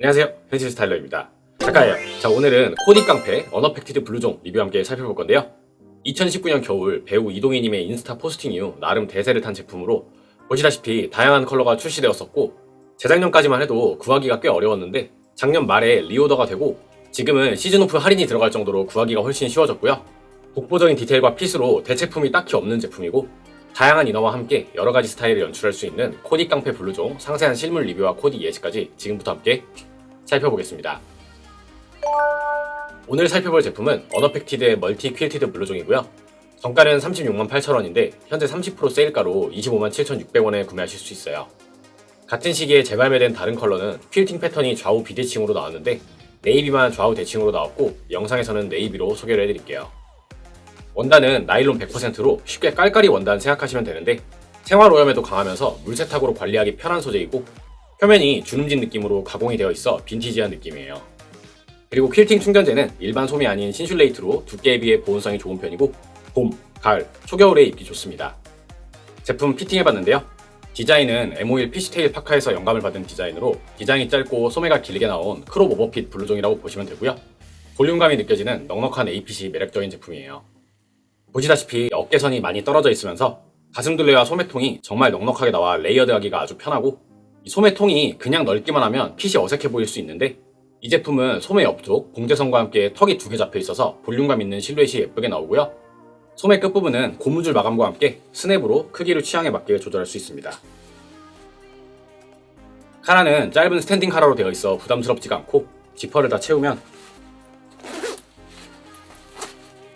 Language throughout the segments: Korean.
안녕하세요. 현실 스타일러입니다. 작가예요. 자, 오늘은 코디 깡패 언어팩티드 블루종 리뷰 함께 살펴볼 건데요. 2019년 겨울 배우 이동희님의 인스타 포스팅 이후 나름 대세를 탄 제품으로 보시다시피 다양한 컬러가 출시되었었고 재작년까지만 해도 구하기가 꽤 어려웠는데 작년 말에 리오더가 되고 지금은 시즌 오프 할인이 들어갈 정도로 구하기가 훨씬 쉬워졌고요. 독보적인 디테일과 핏으로 대체품이 딱히 없는 제품이고 다양한 인어와 함께 여러 가지 스타일을 연출할 수 있는 코디 깡패 블루종 상세한 실물 리뷰와 코디 예시까지 지금부터 함께 살펴보겠습니다. 오늘 살펴볼 제품은 언어팩티드의 멀티 퀼티드 블루종이고요. 정가는 36만 8천원인데 현재 30% 세일가로 25만 7,600원에 구매하실 수 있어요. 같은 시기에 재발매된 다른 컬러는 퀼팅 패턴이 좌우 비대칭으로 나왔는데 네이비만 좌우 대칭으로 나왔고 영상에서는 네이비로 소개를 해드릴게요. 원단은 나일론 100%로 쉽게 깔깔이 원단 생각하시면 되는데 생활 오염에도 강하면서 물세탁으로 관리하기 편한 소재이고 표면이 주름진 느낌으로 가공이 되어 있어 빈티지한 느낌이에요. 그리고 퀼팅 충전재는 일반 솜이 아닌 신슐레이트로 두께에 비해 보온성이 좋은 편이고 봄, 가을, 초겨울에 입기 좋습니다. 제품 피팅해봤는데요. 디자인은 M51 피시테일 파카에서 영감을 받은 디자인으로 디자인이 짧고 소매가 길게 나온 크롭 오버핏 블루종이라고 보시면 되고요. 볼륨감이 느껴지는 넉넉한 APC 매력적인 제품이에요. 보시다시피 어깨선이 많이 떨어져 있으면서 가슴둘레와 소매통이 정말 넉넉하게 나와 레이어드하기가 아주 편하고 이 소매통이 그냥 넓기만 하면 핏이 어색해 보일 수 있는데 이 제품은 소매 옆쪽 봉제선과 함께 턱이 두 개 잡혀 있어서 볼륨감 있는 실루엣이 예쁘게 나오고요. 소매 끝부분은 고무줄 마감과 함께 스냅으로 크기를 취향에 맞게 조절할 수 있습니다. 카라는 짧은 스탠딩 카라로 되어 있어 부담스럽지가 않고 지퍼를 다 채우면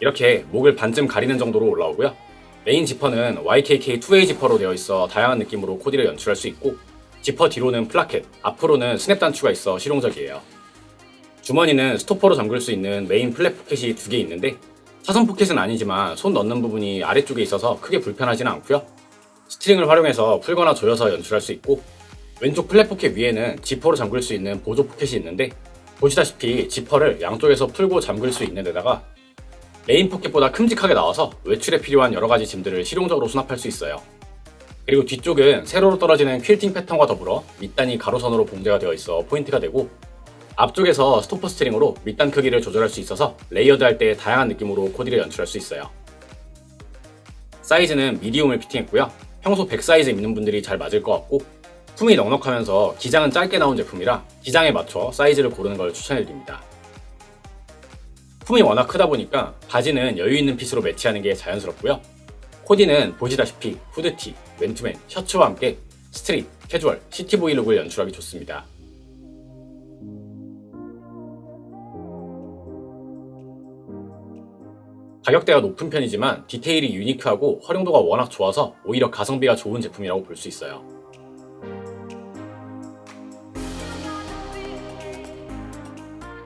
이렇게 목을 반쯤 가리는 정도로 올라오고요. 메인 지퍼는 YKK 2A 지퍼로 되어 있어 다양한 느낌으로 코디를 연출할 수 있고 지퍼 뒤로는 플라켓, 앞으로는 스냅 단추가 있어 실용적이에요. 주머니는 스토퍼로 잠글 수 있는 메인 플랫 포켓이 두 개 있는데 사선 포켓은 아니지만 손 넣는 부분이 아래쪽에 있어서 크게 불편하지는 않고요. 스트링을 활용해서 풀거나 조여서 연출할 수 있고 왼쪽 플랫 포켓 위에는 지퍼로 잠글 수 있는 보조 포켓이 있는데 보시다시피 지퍼를 양쪽에서 풀고 잠글 수 있는 데다가 메인 포켓보다 큼직하게 나와서 외출에 필요한 여러 가지 짐들을 실용적으로 수납할 수 있어요. 그리고 뒤쪽은 세로로 떨어지는 퀼팅 패턴과 더불어 밑단이 가로선으로 봉제가 되어 있어 포인트가 되고 앞쪽에서 스토퍼 스트링으로 밑단 크기를 조절할 수 있어서 레이어드 할 때 다양한 느낌으로 코디를 연출할 수 있어요. 사이즈는 미디움을 피팅했고요. 평소 100 사이즈 입는 분들이 잘 맞을 것 같고 품이 넉넉하면서 기장은 짧게 나온 제품이라 기장에 맞춰 사이즈를 고르는 걸 추천해드립니다. 품이 워낙 크다 보니까 바지는 여유 있는 핏으로 매치하는 게 자연스럽고요. 코디는 보시다시피 후드티, 맨투맨, 셔츠와 함께 스트릿, 캐주얼, 시티보이 룩을 연출하기 좋습니다. 가격대가 높은 편이지만 디테일이 유니크하고 활용도가 워낙 좋아서 오히려 가성비가 좋은 제품이라고 볼 수 있어요.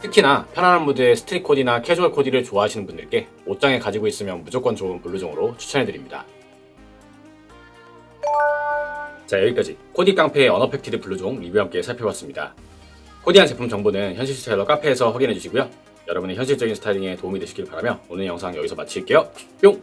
특히나 편안한 무드의 스트릿 코디나 캐주얼 코디를 좋아하시는 분들께 옷장에 가지고 있으면 무조건 좋은 블루종으로 추천해드립니다. 자 여기까지 코디 깡패의 언어팩티드 블루종 리뷰 함께 살펴봤습니다. 코디한 제품 정보는 현실 스타일러 카페에서 확인해 주시고요. 여러분의 현실적인 스타일링에 도움이 되시길 바라며 오늘 영상 여기서 마칠게요. 뿅!